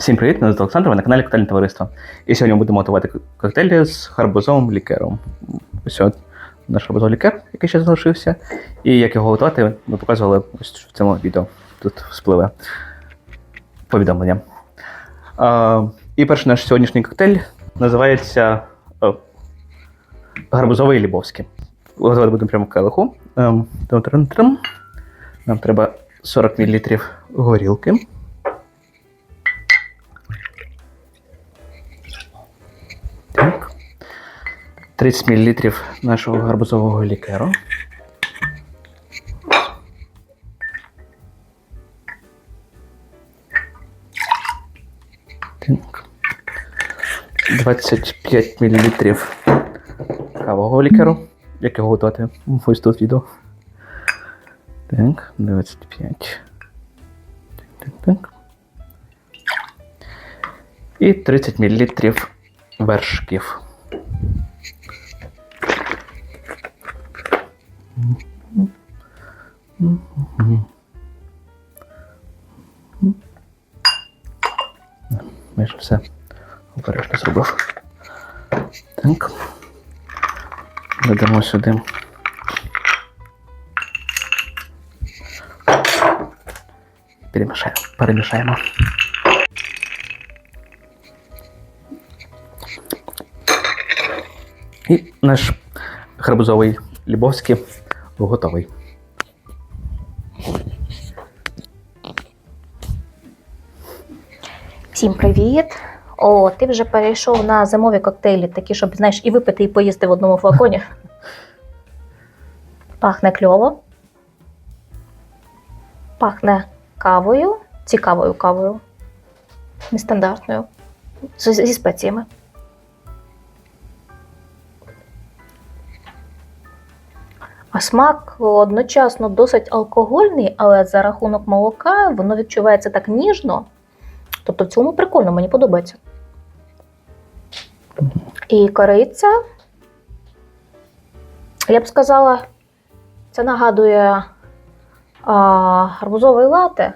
Всім привіт, мене звати Олександр, ви на каналі Коктейльне товариство. І сьогодні ми будемо готувати коктейлі з гарбузовим лікером. Ось от наш гарбузовий лікер, який ще залишився. І як його готувати, ми показували ось в цьому відео. Тут спливе повідомлення. А, і перший наш сьогоднішній коктейль називається е, гарбузовий лібовський. Готувати будемо прямо в келиху. Ем. Нам треба 40 мл горілки. 30 мл нашого гарбузового лікеру. Так. 25 мл кавового лікеру. Як його готувати? Ось тут відео. Так, 25. Так, так, так. І 30 мл вершків. Майже все обережно зробив. Так. Додамо сюди. Перемішаємо. Перемішаємо. І наш гарбузовий лібовський готовий. Всім привіт! О, ти вже перейшов на зимові коктейлі, такі, щоб знаєш, і випити, і поїсти в одному флаконі. Пахне кльово. Пахне кавою, цікавою кавою. Нестандартною. Зі спеціями. А смак одночасно досить алкогольний, але за рахунок молока воно відчувається так ніжно. Тобто в цьому прикольно, мені подобається. І кориця. Я б сказала, це нагадує а, гарбузовий лате,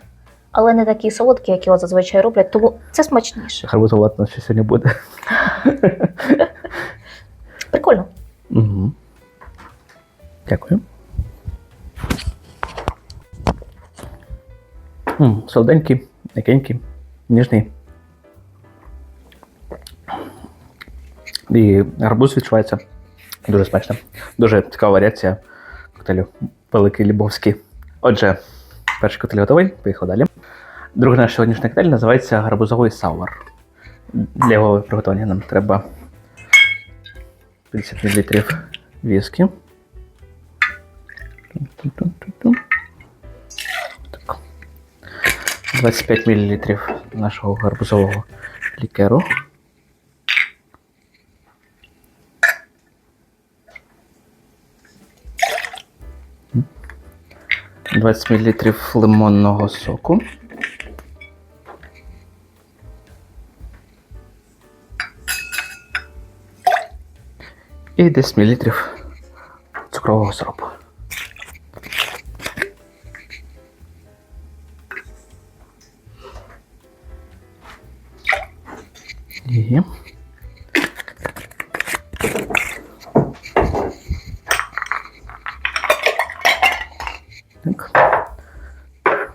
але не такий солодкий, як його зазвичай роблять, тому це смачніше. Гарбузовий лад у нас ще сьогодні буде. Прикольно. Угу. Дякую. М, Солоденький, м'якенький, ніжний. І гарбуз відчувається дуже смачно. Дуже цікава варіація коктейлю Великий Лібовський. Отже, перший коктейль готовий, поїхали далі. Другий наш сьогоднішній коктейль називається гарбузовий сауер. Для його приготування нам треба 50 мл віскі. Ту-ту-ту-ту. Так. 25 мл нашого гарбузового лікеру. М. 20 мл лимонного соку. І 10 мл цукрового сиропу. Так.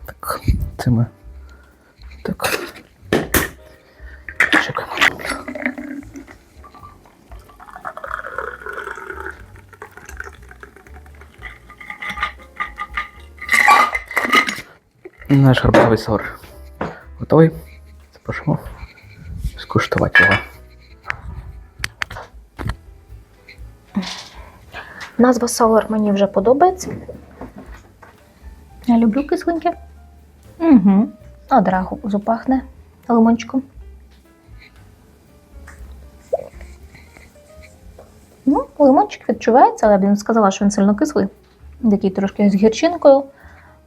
Так, це ми. Так. Чекаємо. Наш гарбузовий саур готовий. Запрошуємо скуштувати його. Назва Sour мені вже подобається. Я люблю кисленьке. Угу. Одразу запахне лимончиком. Ну, лимончик відчувається, але я б не сказала, що він сильно кислий. Такий трошки з гірчинкою.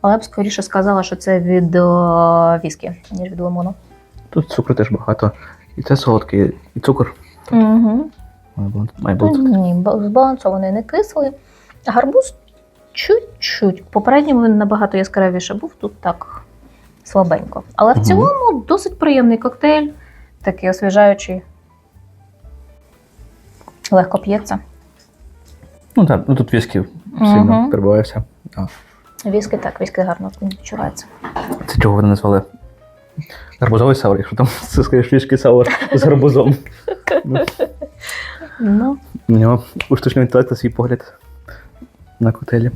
Але я б скоріше сказала, що це від о, віскі, ніж від лимону. Тут цукру теж багато. І це солодкий, і цукор. Угу. Має бути- Ні, збалансований, не кислий. Гарбуз чуть-чуть. Попередньому він набагато яскравіше був. Тут так слабенько. Але в цілому досить приємний коктейль, такий освіжаючий, легко п'ється. Ну так, ну тут віскі сильно Мгм. перебувався. Віскі так, віскі гарно відчувається. Це чого вони назвали? Гарбузовий саур, якщо там це скажеш вішки саур з гарбузом. Ну, Ну, У нього у штучного інтелекту свій погляд на котелі.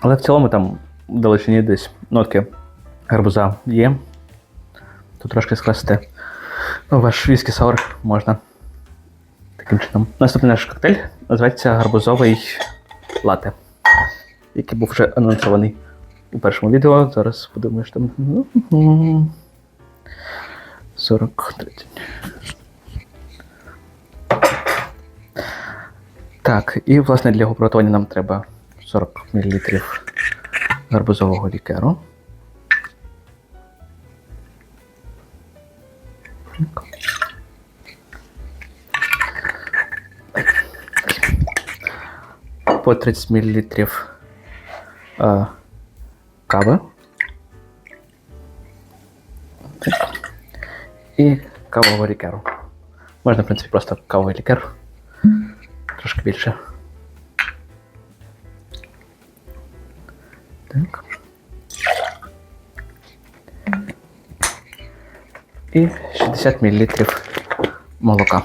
Але в цілому там в далечині десь нотки гарбуза є. Тут трошки скласти Ну, ваш віскі саур можна. Таким чином. Наступний наш коктейль називається гарбузовий лате, який був вже анонсований у першому відео. Зараз подивимось там. Ну, 40-30. Так, і власне для його приготування нам треба 40 мл гарбузового лікеру. По 30 мл е, кави. І кавового лікеру. Можна, в принципі, просто кавовий лікер. Трошки більше. Так. І 60 мл молока.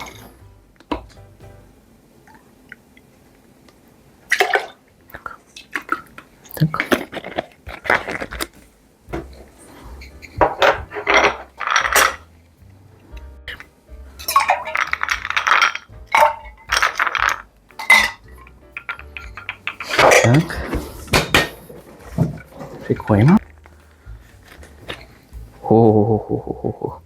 Шикуємо. Хо-хо-хо-хо-хо-хо.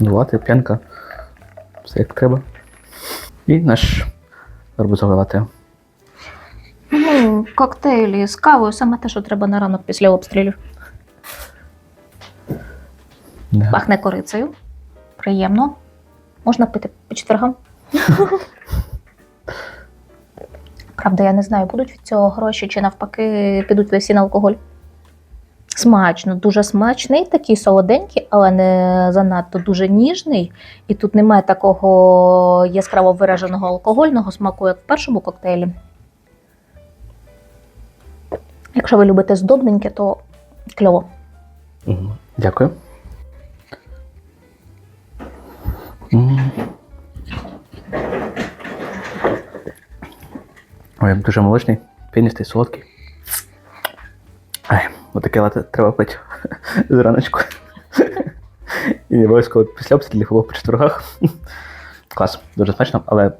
Лати, п'янка. Все як треба. І наш гарбузовий лате. ну коктейлі з кавою саме те, що треба на ранок після обстрілів. Да. Пахне корицею. Приємно. Можна пити по четвергам. Правда, я не знаю, будуть від цього гроші чи навпаки підуть всі на алкоголь. Смачно, дуже смачний, такий солоденький, але не занадто дуже ніжний. І тут немає такого яскраво вираженого алкогольного смаку, як в першому коктейлі. Якщо ви любите здобненьке, то кльово. Дякую. Ой, дуже молочний, піністий, солодкий. Ай, отаке лате треба пити зраночку. І не обов'язково після обстрілів або по четвергах. Клас, дуже смачно, але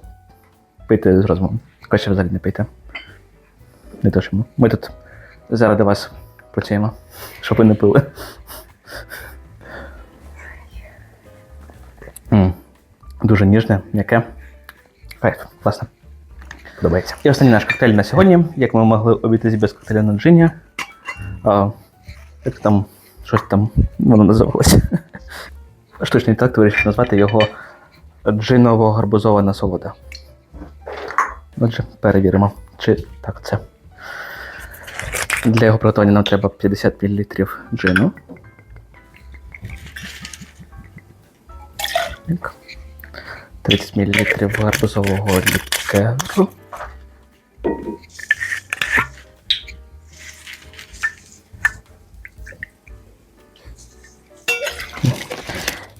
пийте з розумом. Краще взагалі не пийте. Не то, що ми. Ми тут заради вас працюємо, щоб ви не пили. Дуже ніжне, м'яке. Кайф, класно. Подобається. І останній наш коктейль на сьогодні. Як ми могли обійтись без коктейля на джині. Як там, щось там воно називалося. Штучний інтелект вирішив назвати його джиново-гарбузова насолода. Отже, перевіримо, чи так це. Для його приготування нам треба 50 мл джину. Так. 30 мл гарбузового лікеру.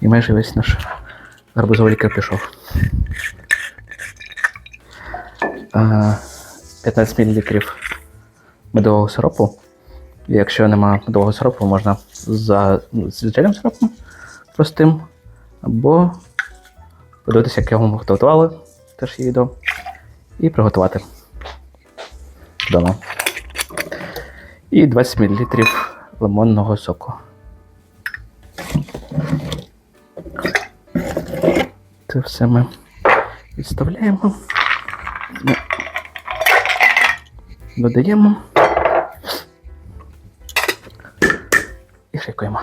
І майже весь наш гарбузовий пішов. 15 мл медового сиропу. Якщо немає медового сиропу, можна за ну, звичайним сиропом простим. Або подивитися, як його готували, теж є відео. І приготувати вдома. І 20 мл лимонного соку. Це все ми відставляємо. Додаємо. І шикуємо.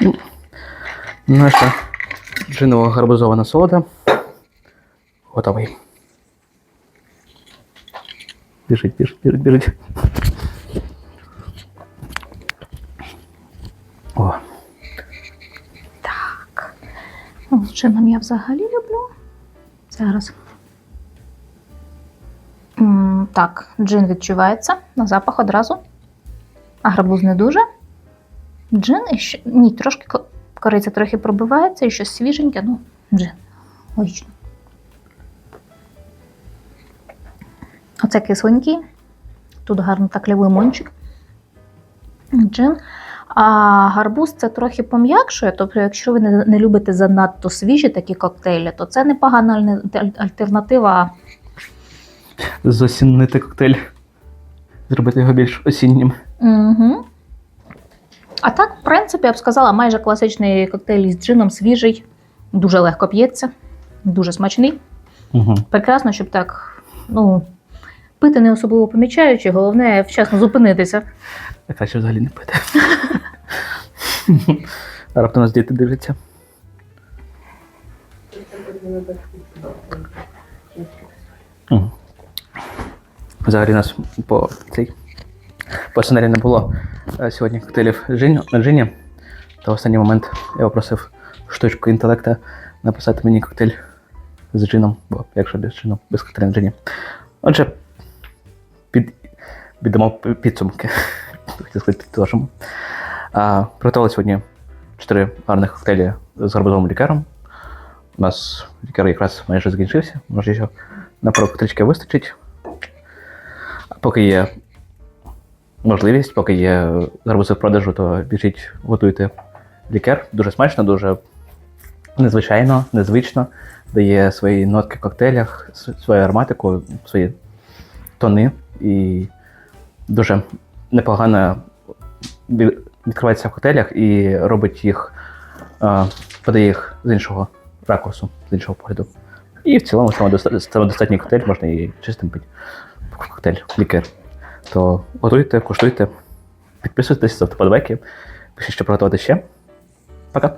Ну, Наша джинова гарбузована солода. Готовий. Біжить, біжить, біжить, біжить. О, Так. Ну, з джином я взагалі люблю. Зараз. М, так, джин відчувається на запах одразу. А гарбуз не дуже. Джин і ще. Ні, трошки кориця трохи пробивається і щось свіженьке, ну, джин. Логічно. Оце кисленький. Тут гарно так лимончик. Джин. А гарбуз це трохи пом'якшує. Тобто, якщо ви не, любите занадто свіжі такі коктейлі, то це непогана альтернатива. засіннити коктейль. Зробити його більш осіннім. Угу. А так, в принципі, я б сказала, майже класичний коктейль із джином, свіжий, дуже легко п'ється, дуже смачний. Угу. Прекрасно, щоб так, ну, пити не особливо помічаючи, головне вчасно зупинитися. А краще взагалі не пити. Раптом нас діти дивляться. Взагалі нас по цей по сценарію не було сьогодні коктейлів Жень- на Джині. Та в момент я попросив штучку інтелекта написати мені коктейль з джином, бо якщо без джину, без коктейля джині. Отже, під, піддамо підсумки. Хотів сказати. А, приготували сьогодні чотири гарних коктейлі з гарбузовим лікером. У нас лікер якраз майже закінчився, може ще на пару коктейльчиків вистачить. А поки є можливість, поки є гарбузи в продажу, то біжіть, готуйте лікер. Дуже смачно, дуже незвичайно, незвично. Дає свої нотки в коктейлях, свою ароматику, свої тони і дуже непогано відкривається в коктейлях і робить їх, подає їх з іншого ракурсу, з іншого погляду. І в цілому самодоста- самодостатній коктейль можна і чистим пити. Коктейль, лікер. То готуйте, куштуйте, підписуйтесь, ставте подобайки, пишіть, що приготувати ще. Пока.